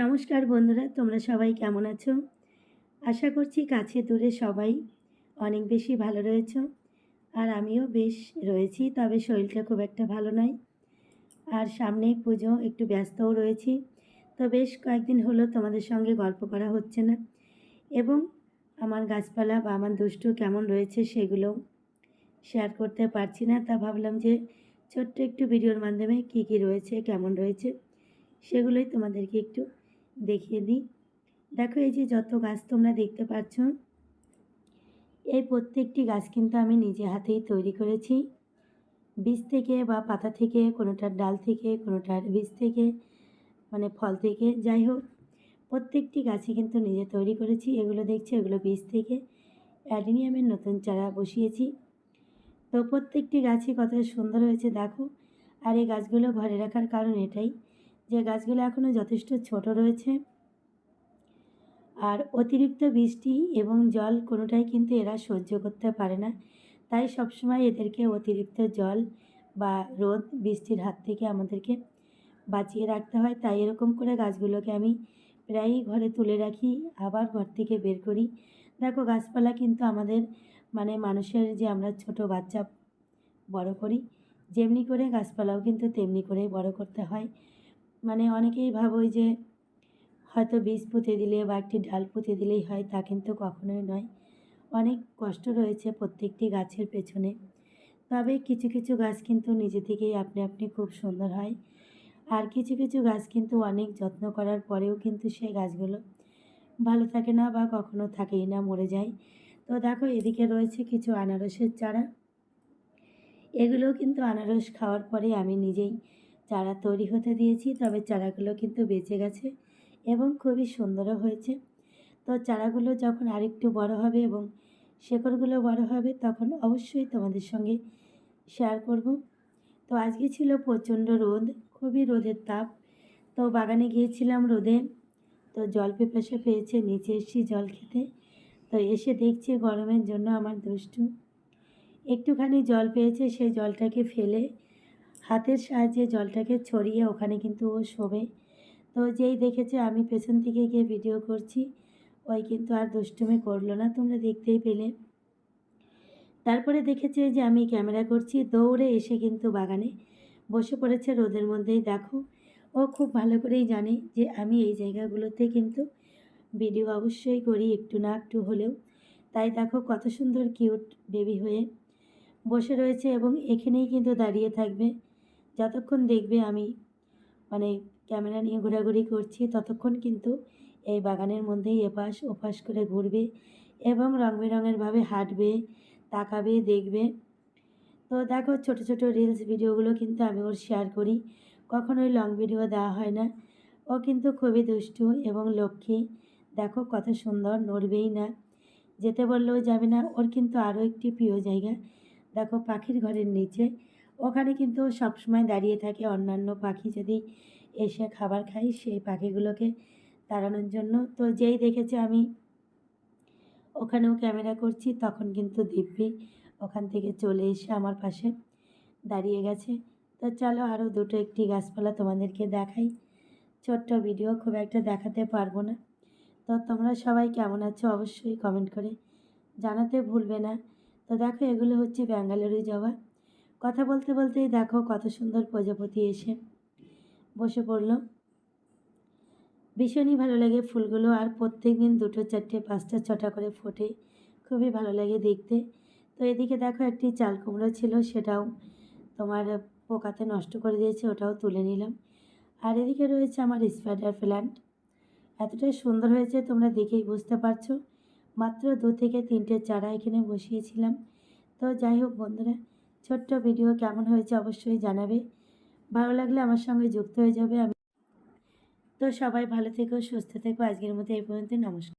নমস্কার বন্ধুরা, তোমরা সবাই কেমন আছো? আশা করছি কাছে দূরে সবাই অনেক বেশি ভালো রয়েছ আর আমিও বেশ রয়েছি, তবে শরীরটা খুব একটা ভালো নয় আর সামনেই পুজো, একটু ব্যস্তও রয়েছি, তো বেশ কয়েকদিন হলো তোমাদের সঙ্গে গল্প করা হচ্ছে না এবং আমার গাছপালা বা আমার দুষ্টু কেমন রয়েছে সেগুলো শেয়ার করতে পারছি না, তা ভাবলাম যে ছোট্ট একটু ভিডিওর মাধ্যমে কি কি রয়েছে, কেমন রয়েছে সেগুলোই তোমাদেরকে একটু দেখিয়ে দিই। দেখো এই যে যত গাছ তোমরা দেখতে পাচ্ছ, এই প্রত্যেকটি গাছ কিন্তু আমি নিজে হাতেই তৈরি করেছি। বীজ থেকে বা পাতা থেকে, কোনোটার ডাল থেকে, কোনোটার বীজ থেকে মানে ফল থেকে, যাই হোক, প্রত্যেকটি গাছই কিন্তু নিজে তৈরি করেছি। এগুলো দেখছি, এগুলো বীজ থেকে। অ্যাডিনিয়ামের নতুন চারা বসিয়েছি। তো প্রত্যেকটি গাছই কত সুন্দর হয়েছে, দেখো। আর এই গাছগুলো ঘরে রাখার কারণ এটাই গাছগুলো এখনও যথেষ্ট ছোট রয়েছে। আর অতিরিক্ত বৃষ্টি এবং জল কোনোটাই কিন্তু এরা সহ্য করতে পারে না। তাই সবসময় এদেরকে অতিরিক্ত জল বা রোদ, বৃষ্টির হাত থেকে আমাদেরকে বাঁচিয়ে রাখতে হয়। তাই এরকম করে গাছগুলোকে আমি প্রায়ই ঘরে তুলে রাখি, আবার ঘর থেকে বের করি। দেখো, গাছপালা কিন্তু আমাদের মানে মানুষের যে আমরা ছোট বাচ্চা বড় করি, যেমনি করে গাছপালাও কিন্তু তেমনি করেই বড় করতে হয়। মানে অনেকেই ভাবোই যে হয়তো বীজ পুঁতে দিলে বা একটি ডাল পুঁতে দিলেই হয়, তা কিন্তু কখনোই নয়। অনেক কষ্ট রয়েছে প্রত্যেকটি গাছের পেছনে। তবে কিছু কিছু গাছ কিন্তু নিজে থেকেই আপনি আপনি খুব সুন্দর হয়। আর কিছু কিছু গাছ কিন্তু অনেক যত্ন করার পরেও কিন্তু সেই গাছগুলো ভালো থাকে না বা কখনো থাকেই না, মরে যায়। তো দেখো এদিকে রয়েছে কিছু আনারসের চারা। এগুলো কিন্তু আনারস খাওয়ার পরে আমি নিজেই চারা তৈরি হতে দিয়েছি, তবে চারাগুলো কিন্তু বেঁচে গেছে এবং খুবই সুন্দরও হয়েছে। তো চারাগুলো যখন আরেকটু বড় হবে এবং শেকড়গুলো বড় হবে, তখন অবশ্যই তোমাদের সঙ্গে শেয়ার করব। তো আজকে ছিল প্রচণ্ড রোদ, খুবই রোদের তাপ। তো বাগানে গিয়েছিলাম রোদে, তো জল পিপাসা পেয়েছে, নিচে এসেছি জল খেতে। তো এসে দেখছি গরমের জন্য আমার দুষ্টু। একটুখানি জল পেয়েছে, সেই জলটাকে ফেলে হাতের সাহায্যে জলটাকে ছড়িয়ে ওখানে কিন্তু ও শোবে। তো যেই দেখেছে আমি পেছন থেকে গিয়ে ভিডিও করছি, ওই কিন্তু আর দুষ্টুমি করল না, তোমরা দেখতেই পেলে। তারপরে দেখেছে যে আমি ক্যামেরা করছি, দৌড়ে এসে কিন্তু বাগানে বসে পড়েছে রোদের মধ্যেই। দেখো, ও খুব ভালো করেই জানে যে আমি এই জায়গাগুলোতে কিন্তু ভিডিও অবশ্যই করি, একটু না একটু হলেও। তাই দেখো কত সুন্দর কিউট বেবি হয়ে বসে রয়েছে এবং এখানেই কিন্তু দাঁড়িয়ে থাকবে। যতক্ষণ দেখবে আমি মানে ক্যামেরা নিয়ে ঘোরাঘুরি করছি, ততক্ষণ কিন্তু এই বাগানের মধ্যেই এপাশ ওপাশ করে ঘুরবে এবং রং বেরঙেরভাবে হাঁটবে, তাকাবে, দেখবে। তো দেখো ছোট ছোট রিলস ভিডিওগুলো কিন্তু আমি ওর শেয়ার করি। কখনোই লং ভিডিও দেওয়া হয় না। ও কিন্তু খুবই দুষ্টু এবং লক্ষ্মী। দেখো কত সুন্দর, নড়বেই না। যেতে বললেও যাবে না। ওর কিন্তু আরও একটি প্রিয় জায়গা। দেখো পাখির ঘরের নিচে। ওখানে কিন্তু সবসময় দাঁড়িয়ে থাকে অন্যান্য পাখি। যদি এসে খাবার খাই, সেই পাখিগুলোকে তাড়ানোর জন্য। তো যেই দেখেছে আমি, ওখানেও ক্যামেরা করছি, তখন কিন্তু দিব্যি ওখান থেকে চলে এসে আমার পাশে দাঁড়িয়ে গেছে। তো চলো আরও দুটো একটি গাছপালা তোমাদেরকে দেখাই। ছোট্ট ভিডিও, খুব একটা দেখাতে পারব না। তো তোমরা সবাই কেমন আছো অবশ্যই কমেন্ট করে জানাতে ভুলবে না। তো দেখো, এগুলো হচ্ছে ব্যাঙ্গালুরু জবা কথা বলতে বলতেই দেখো কত সুন্দর প্রজাপতি এসে বসে পড়ল। ভীষণই ভালো লাগে ফুলগুলো আর প্রত্যেক দিন দুটো চারটে, পাঁচটা, ছটা করে ফোটে। খুবই ভালো লাগে দেখতে। তো এদিকে দেখো একটি চাল কুমড়ো ছিল, সেটাও তোমার পোকাতে নষ্ট করে দিয়েছে, ওটাও তুলে নিলাম। আর এদিকে রয়েছে আমার স্পাইডার প্ল্যান্ট এতটাই সুন্দর হয়েছে, তোমরা দেখেই বুঝতে পারছ। মাত্র দু থেকে তিনটে চারা এখানে বসিয়েছিলাম। তো যাই হোক বন্ধুরা ছোট্ট ভিডিও কেমন হয়েছে অবশ্যই জানাবে। ভালো লাগলে আমার সঙ্গে যুক্ত হয়ে যাবে। আমি তো সবাই ভালো থেকো, সুস্থ থেকো। আজকের মতো এই পর্যন্ত। নমস্কার।